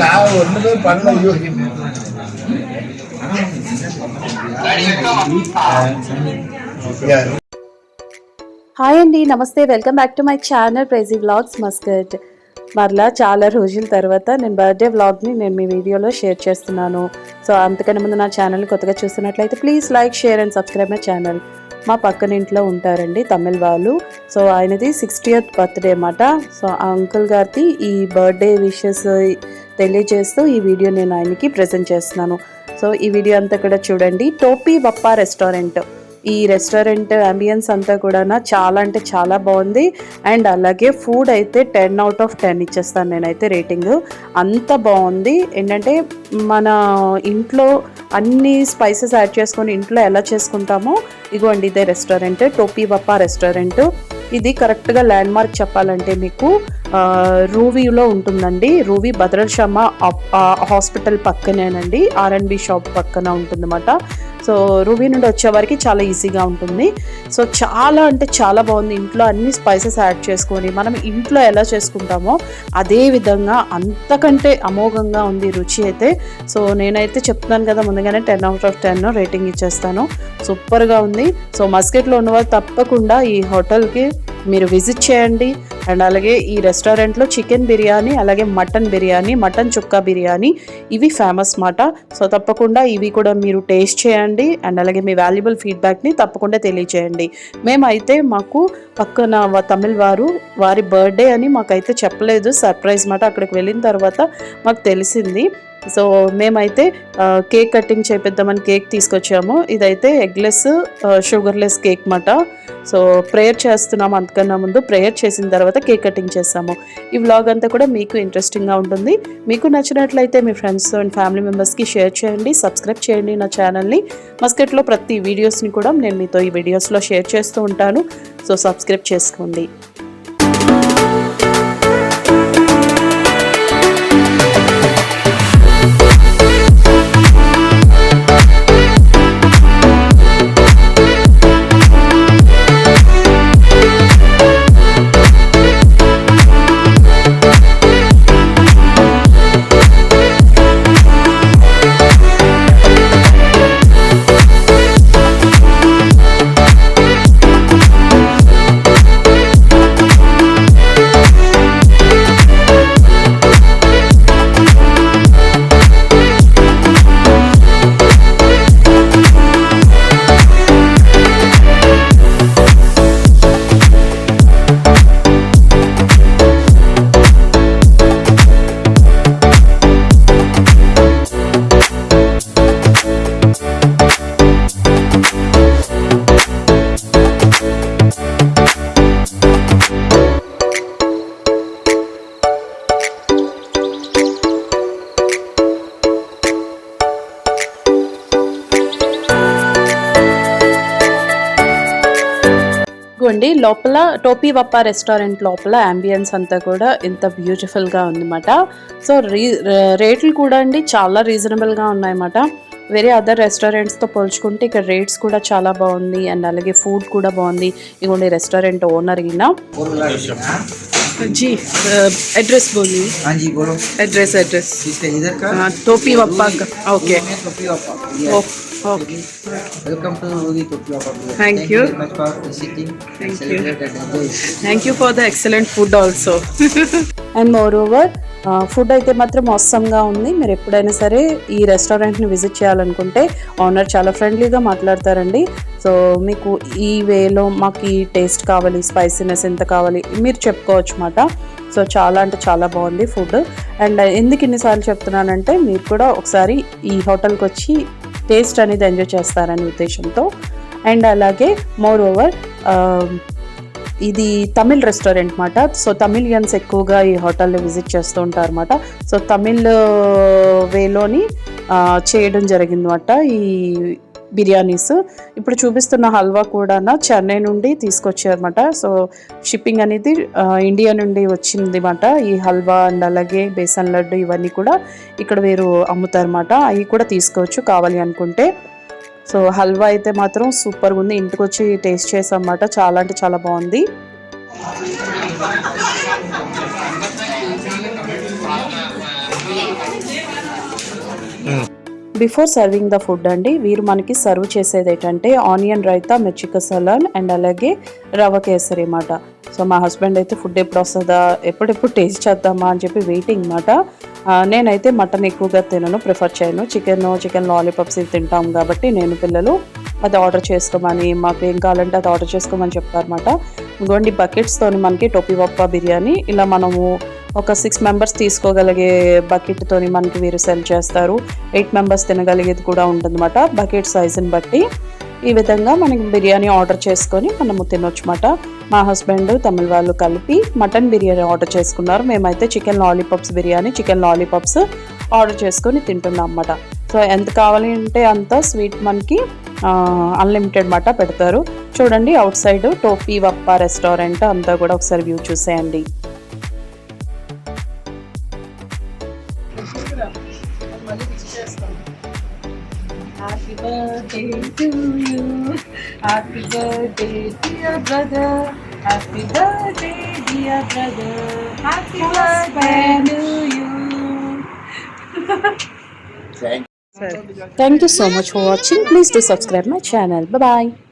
நான் ஒண்ணுமே பண்ண யோகிக்கிறேன் హాయ్ అండి నమస్తే welcome back to my channel ప్రైజీ vlogs Muscat మరలా చాలా రోజుల తర్వాత నేను బర్త్డే వ్లాగ్ని నేను మీ వీడియోలో షేర్ చేస్తున్నాను సో అంతకన్నా ముందు నా ఛానల్ కొత్తగా చూస్తున్నట్లయితే please like share and subscribe my channel మా పక్కన ఇంట్లో ఉంటారండి తమిళ్ వాళ్ళు. సో ఆయనది సిక్స్టీయత్ బర్త్డే అన్నమాట. సో ఆ అంకుల్ గారిది ఈ బర్త్డే విషెస్ తెలియజేస్తూ ఈ వీడియో నేను ఆయనకి ప్రజెంట్ చేస్తున్నాను. సో ఈ వీడియో అంతా కూడా చూడండి. టోపీ బప్పా రెస్టారెంట్ ఈ రెస్టారెంట్ అంబియన్స్ అంతా కూడా చాలా అంటే చాలా బాగుంది. అండ్ అలాగే ఫుడ్ అయితే టెన్ అవుట్ ఆఫ్ టెన్ ఇచ్చేస్తాను నేనైతే రేటింగ్ అంత బాగుంది. ఏంటంటే మన ఇంట్లో అన్ని స్పైసెస్ యాడ్ చేసుకొని ఇంట్లో ఎలా చేసుకుంటామో ఇగోండి ఇదే రెస్టారెంట్ టోపీ బప్పా రెస్టారెంట్. ఇది కరెక్ట్గా ల్యాండ్ మార్క్ చెప్పాలంటే మీకు రూవీలో ఉంటుందండి. రూవీ భద్రశర్మ అప్- హాస్పిటల్ పక్కనేనండి. ఆర్ఎన్బి షాప్ పక్కన ఉంటుందన్నమాట. సో రూబీ నుండి వచ్చే చాలా ఈజీగా ఉంటుంది. సో చాలా అంటే చాలా బాగుంది. ఇంట్లో అన్ని స్పైసెస్ యాడ్ చేసుకొని మనం ఇంట్లో ఎలా చేసుకుంటామో అదే విధంగా అంతకంటే అమోఘంగా ఉంది రుచి అయితే. సో నేనైతే చెప్తున్నాను కదా ముందుగానే ten out of ten rating ఇచ్చేస్తాను. సూపర్గా ఉంది. సో మస్కెట్లో ఉన్నవారు తప్పకుండా ఈ హోటల్కి మీరు విజిట్ చేయండి. అండ్ అలాగే ఈ రెస్టారెంట్లో చికెన్ బిర్యానీ అలాగే మటన్ బిర్యానీ మటన్ చుక్కా బిర్యానీ ఇవి ఫేమస్ మాట సో తప్పకుండా ఇవి కూడా మీరు టేస్ట్ చేయండి అండ్ అలాగే మీ వాల్యుబుల్ ఫీడ్బ్యాక్ని తప్పకుండా తెలియచేయండి. మేమైతే మాకు పక్కన తమిళ్ వారు వారి బర్త్డే అని మాకైతే చెప్పలేదు. సర్ప్రైజ్ మాట అక్కడికి వెళ్ళిన తర్వాత మాకు తెలిసింది. సో మేమైతే కేక్ కటింగ్ చేపిద్దామని కేక్ తీసుకొచ్చాము. ఇదైతే ఎగ్లెస్ షుగర్లెస్ కేక్ మాట. సో ప్రేయర్ చేస్తున్నాము అంతకన్నా ముందు. ప్రేయర్ చేసిన తర్వాత కేక్ కటింగ్ చేస్తాము. ఈ వ్లాగ్ అంతా కూడా మీకు ఇంట్రెస్టింగ్గా ఉంటుంది. మీకు నచ్చినట్లయితే మీ ఫ్రెండ్స్ అండ్ ఫ్యామిలీ మెంబర్స్కి షేర్ చేయండి సబ్స్క్రైబ్ చేయండి నా ఛానల్ని. మస్కెట్లో ప్రతి వీడియోస్ని కూడా నేను మీతో ఈ వీడియోస్లో షేర్ చేస్తూ ఉంటాను. సో సబ్స్క్రైబ్ చేసుకోండి. ఇదిగోండి లోపల టోపీ వప్ప రెస్టారెంట్ లోపల అంబియన్స్ అంతా కూడా ఎంత బ్యూటిఫుల్గా ఉందన్నమాట సో రీ రేట్లు కూడా అండి చాలా రీజనబుల్గా ఉన్నాయన్నమాట వేరే అదర్ రెస్టారెంట్స్తో పోల్చుకుంటే ఇక్కడ రేట్స్ కూడా చాలా బాగుంది అండ్ అలాగే ఫుడ్ కూడా బాగుంది ఇదిగోండి రెస్టారెంట్ ఓనర్ ఈయన जी एड्रेस बोलिए हाँ जी बोलो एड्रेस एड्रेस किसका इधर का टोपी वप्पा का ओके में टोपी वापा Okay. Welcome to Yogi Tutla Thank, Thank you. you very much for visiting. Thank you. Thank you for the excellent food also. And moreover food అయితే మాత్రం అవసరంగా ఉంది మీరు ఎప్పుడైనా సరే ఈ రెస్టారెంట్ని విజిట్ చేయాలనుకుంటే ఓనర్ చాలా ఫ్రెండ్లీగా మాట్లాడతారండి సో మీకు ఈ వేలో మాకు ఈ టేస్ట్ కావాలి స్పైసీనెస్ ఎంత కావాలి మీరు చెప్పుకోవచ్చు మాట సో చాలా అంటే చాలా బాగుంది ఫుడ్ అండ్ ఎందుకు ఇన్నిసార్లు చెప్తున్నానంటే మీరు కూడా ఒకసారి ఈ హోటల్కి వచ్చి టేస్ట్ అనేది ఎంజాయ్ చేస్తారనే ఉద్దేశంతో. అండ్ అలాగే మోర్ ఓవర్ um, ఇది తమిళ్ రెస్టారెంట్ మాట. సో తమిళియన్స్ ఎక్కువగా ఈ హోటల్లో విజిట్ చేస్తూ ఉంటారు అనమాట సో తమిళ్ uh, వేలోని uh, చేయడం జరిగిందన్నమాట. ఈ బిర్యానీస్. ఇప్పుడు చూపిస్తున్న హల్వా కూడా చెన్నై నుండి తీసుకొచ్చారన్నమాట. సో షిప్పింగ్ అనేది ఇండియా నుండి వచ్చింది అన్నమాట ఈ హల్వా అండ్ అలాగే బేసన్ లడ్డు ఇవన్నీ కూడా ఇక్కడ వీరు అమ్ముతారన్నమాట. అవి కూడా తీసుకోవచ్చు కావాలి అనుకుంటే. సో హల్వా అయితే మాత్రం సూపర్గా ఉంది ఇంటికి వచ్చి టేస్ట్ చేసామన్నమాట చాలా అంటే చాలా బాగుంది. బిఫోర్ సర్వింగ్ ద ఫుడ్ అండి వీరు మనకి సర్వ్ చేసేది ఏంటంటే ఆనియన్ రైతా మిర్చిక సలాన్ అండ్ అలాగే రవ కేసరి అనమాట సో మా హస్బెండ్ అయితే ఫుడ్ ఎప్పుడు వస్తుందా ఎప్పుడెప్పుడు టేస్ట్ చేద్దామా అని చెప్పి వెయిటింగ్ అనమాట నేనైతే మటన్ ఎక్కువగా తినను ప్రిఫర్ చేయను. చికెన్ చికెన్ లాలీపాప్స్ ఇవి తింటాం కాబట్టి నేను పిల్లలు అది ఆర్డర్ చేసుకోమని మాకు ఏం కావాలంటే అది ఆర్డర్ చేసుకోమని చెప్తారన్నమాట ఇంకోండి బకెట్స్తోని మనకి టోపీ వప్ప బిర్యానీ. ఇలా మనము ఒక సిక్స్ మెంబర్స్ తీసుకోగలిగే బకెట్తోని మనకి వీరు సెల్ చేస్తారు. ఎయిట్ మెంబర్స్ తినగలిగేది కూడా ఉంటుందన్నమాట బకెట్ సైజుని బట్టి. ఈ విధంగా మనకి బిర్యానీ ఆర్డర్ చేసుకొని మనము తినొచ్చమాట మా హస్బెండ్ తమిళ వాళ్ళు కలిపి మటన్ బిర్యానీ ఆర్డర్ చేసుకున్నారు. మేమైతే chicken lollipops biryani chicken lollipops order చేసుకొని తింటున్నాం అన్నమాట. సో ఎంత కావాలి అంటే అంత స్వీట్ మనకి అన్లిమిటెడ్ మాట పెడతారు. చూడండి అవుట్ సైడ్ టోపీ వప్ప రెస్టారెంట్ అంతా కూడా ఒకసారి వ్యూ చూసేయండి Happy birthday to you. Happy birthday, dear brother. Happy birthday, dear brother. Happy birthday to you. Thank Thank you so much for watching. Please do subscribe my channel. Bye bye.